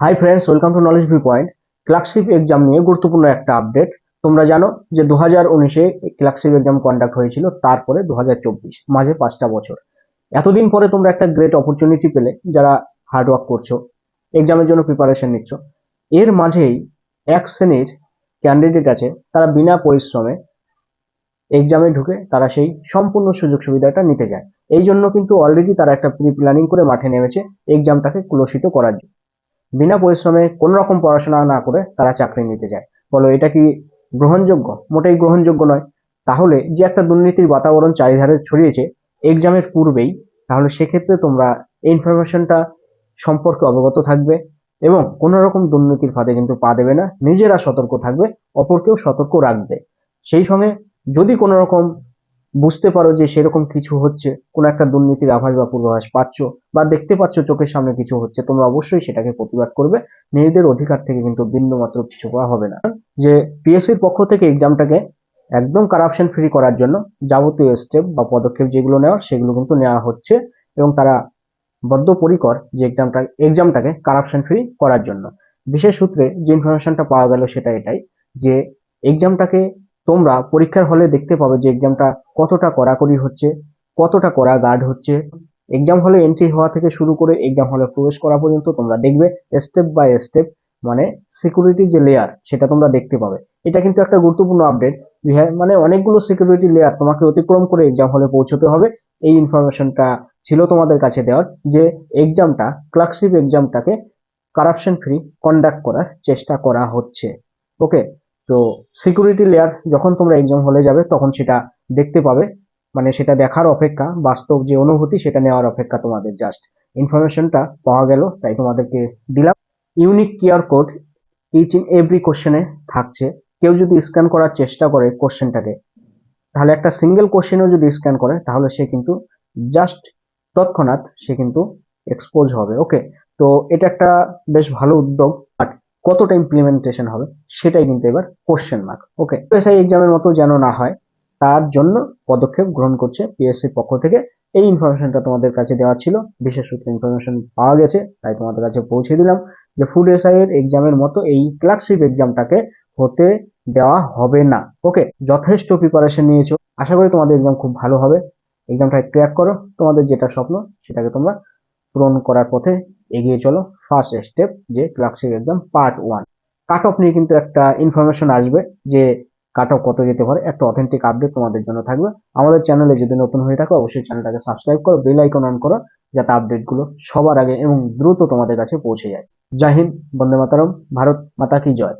Hi friends welcome to knowledge view point clerkship exam নিয়ে গুরুত্বপূর্ণ একটা আপডেট তোমরা জানো যে দু হাজার উনিশে ক্লার্কশিপ এক্সাম কন্ডাক্ট হয়েছিল, তারপরে দু হাজার চব্বিশ, মাঝে পাঁচটা বছর। এতদিন পরে তোমরা একটা গ্রেট অপরচুনিটি পেলে যারা হার্ড ওয়ার্ক করছ এক্সামের জন্য প্রিপারেশন নিচ্ছ। এর মাঝেই এক শ্রেণির ক্যান্ডিডেট আছে, তারা বিনা পরিশ্রমে এক্সামে ঢুকে তারা সেই সম্পূর্ণ সুযোগ সুবিধাটা নিতে যায়। এই জন্য কিন্তু অলরেডি তারা একটা প্রি প্ল্যানিং করে মাঠে নেমেছে এক্সামটাকে কুলসিত করার জন্য। বিনা পরিশ্রমে কোনো রকম পড়াশোনা না করে তারা চাকরি নিতে যায়। বলো, এটা কি গ্রহণযোগ্য? মোটেই গ্রহণযোগ্য নয়। তাহলে যে একটা দুর্নীতির বাতাবরণ চারিধারে ছড়িয়েছে এক্সামের পূর্বেই, তাহলে সেক্ষেত্রে তোমরা এই ইনফরমেশনটা সম্পর্কে অবগত থাকবে এবং কোনো রকম দুর্নীতির ফাঁদে কিন্তু পা দেবে না। নিজেরা সতর্ক থাকবে, অপরকেও সতর্ক রাখবে। সেই সঙ্গে যদি কোনো রকম বুঝতে পারো যে সেরকম কিছু হচ্ছে, কোনো একটা দুর্নীতির আভাস বা পূর্বাভাস পাচ্ছ বা দেখতে পাচ্ছ চোখের সামনে কিছু হচ্ছে, তোমরা অবশ্যই সেটাকে প্রতিবাদ করবে। নিজেদের অধিকার থেকে কিন্তু বিন্দু মাত্র কিছু করা হবে না। যে পিএসসির পক্ষ থেকে এক্সামটাকে একদম কারাপশন ফ্রি করার জন্য যাবতীয় স্টেপ বা পদক্ষেপ যেগুলো নেওয়ার, সেগুলো কিন্তু নেওয়া হচ্ছে এবং তারা বদ্ধপরিকর যে এক্সামটা এক্সামটাকে কারাপশন ফ্রি করার জন্য। বিশেষ সূত্রে যে ইনফরমেশনটা পাওয়া গেল সেটা এটাই যে এক্সামটাকে তোমরা পরীক্ষার হলে দেখতে পাবে যে এক্সামটা কতটা কড়াকড়ি হচ্ছে, কতটা কড়া গার্ড হচ্ছে। এক্সাম হলে এন্ট্রি হওয়া থেকে শুরু করে এক্সাম হলে প্রবেশ করা পর্যন্ত তোমরা দেখবে স্টেপ বাই স্টেপ মানে সিকিউরিটি যে লেয়ার সেটা তোমরা দেখতে পাবে। এটা কিন্তু একটা গুরুত্বপূর্ণ আপডেট মানে অনেকগুলো সিকিউরিটি লেয়ার তোমাকে অতিক্রম করে এক্সাম হলে পৌঁছতে হবে। এই ইনফরমেশনটা ছিল তোমাদের কাছে দেওয়ার যে এক্সামটা ক্লার্কশিপ এক্সামটাকে কারাপশন ফ্রি কন্ডাক্ট করার চেষ্টা করা হচ্ছে। ওকে তো সিকিউরিটি লেয়ার যখন তোমরা এক্সাম হলে যাবে, তখন সেটা দেখতে পাবে। মানে সেটা দেখার অপেক্ষা, বাস্তব যে অনুভূতি, সেটা নেওয়ার অপেক্ষা তোমাদের জাস্ট ইনফরমেশনটা পাওয়া গেল, তাই তোমাদেরকে দিলাম। Unique QR code each in every কোশ্চেনে থাকছে। কেউ যদি স্ক্যান করার চেষ্টা করে কোশ্চেনটাকে তাহলে একটা সিঙ্গেল কোশ্চেনও যদি স্ক্যান করে, তাহলে সে কিন্তু জাস্ট তৎক্ষণাৎ সে কিন্তু এক্সপোজ হবে। ওকে তো এটা একটা বেশ ভালো উদ্যোগ। বাট কতটা ইমপ্লিমেন্টেশন হবে, সেটাই কিন্তু এবার কোশ্চেন মার্ক ওকে এসআই এক্সামের মতো যেন না হয়, তার জন্য পদক্ষেপ গ্রহণ করছে পিএসসির পক্ষ থেকে। এই ইনফরমেশনটা তোমাদের কাছে দেওয়া ছিল, বিশেষ সূত্রে ইনফরমেশন পাওয়া গেছে, তাই তোমাদের কাছে পৌঁছে দিলাম যে ফুড এসআই এর এক্সামের মতো এই ক্লার্কশিপ এক্সামটাকে হতে দেওয়া হবে না ওকে যথেষ্ট প্রিপারেশন নিয়েছো। আশা করি তোমাদের এক্সাম খুব ভালো হবে। এক্সামটা ক্র্যাক করো। তোমাদের যেটা স্বপ্ন, সেটাকে তোমরা পূরণ করার পথে এগিয়ে চলো। ফার্স্ট স্টেপ যে clerkship exam part one cut off নিয়ে কিন্তু একটা ইনফরমেশন আসবে যে কাট অফ কত যেতে পারে। একটা অথেন্টিক আপডেট তোমাদের জন্য থাকবে। আমাদের চ্যানেলে যদি নতুন হয়ে থাকো, অবশ্যই চ্যানেলটাকে সাবস্ক্রাইব করো বেল আইকন অন করো, যাতে আপডেটগুলো সবার আগে এবং দ্রুত তোমাদের কাছে পৌঁছে যায়। জয় হিন্দ, বন্দে মাতারম, ভারত মাতা কি জয়।